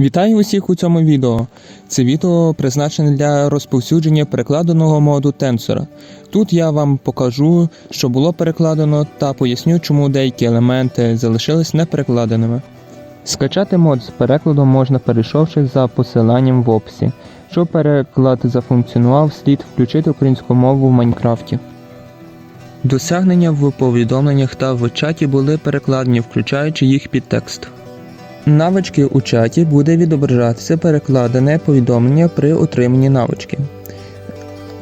Вітаю усіх у цьому відео. Це відео призначене для розповсюдження перекладеного моду тенсора. Тут я вам покажу, що було перекладено, та поясню, чому деякі елементи залишились неперекладеними. Скачати мод з перекладом можна перейшовши за посиланням в описі. Щоб переклад зафункціонував, слід включити українську мову в Майнкрафті. Досягнення в повідомленнях та в чаті були перекладені, включаючи їх під текст. Навички у чаті буде відображатися перекладене повідомлення при отриманні навички.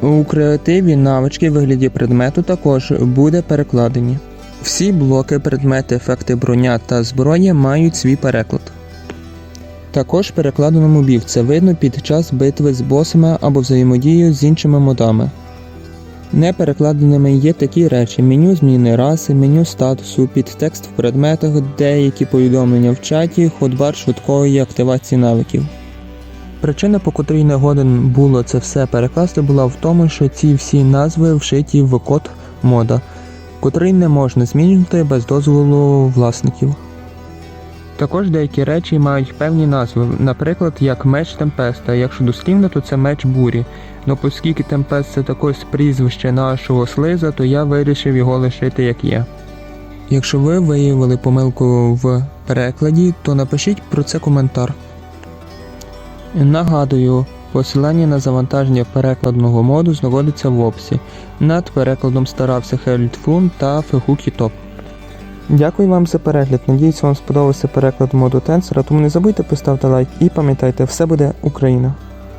У креативі навички в вигляді предмету також буде перекладені. Всі блоки, предмети, ефекти броня та зброя мають свій переклад. Також перекладено мобів це видно під час битви з босами або взаємодію з іншими модами. Неперекладеними є такі речі: меню зміни раси, меню статусу, підтекст в предметах, деякі повідомлення в чаті, ходбар швидкої активації навиків. Причина, по котрій не годен було це все перекласти, була в тому, що ці всі назви вшиті в код мода, котрий не можна змінювати без дозволу власників. Також деякі речі мають певні назви, наприклад, як меч Темпеста. Якщо дослівно, то це меч бурі. Ну оскільки Темпест це також прізвище нашого слиза, то я вирішив його лишити як є. Якщо ви виявили помилку в перекладі, то напишіть про це коментар. Нагадую, посилання на завантаження перекладного моду знаходиться в описі. Над перекладом старався Хельд Фун та Фехукі Топ. Дякую вам за перегляд. Надіюсь, вам сподобався переклад моду тенсора, тому не забудьте поставити лайк і пам'ятайте, все буде Україна!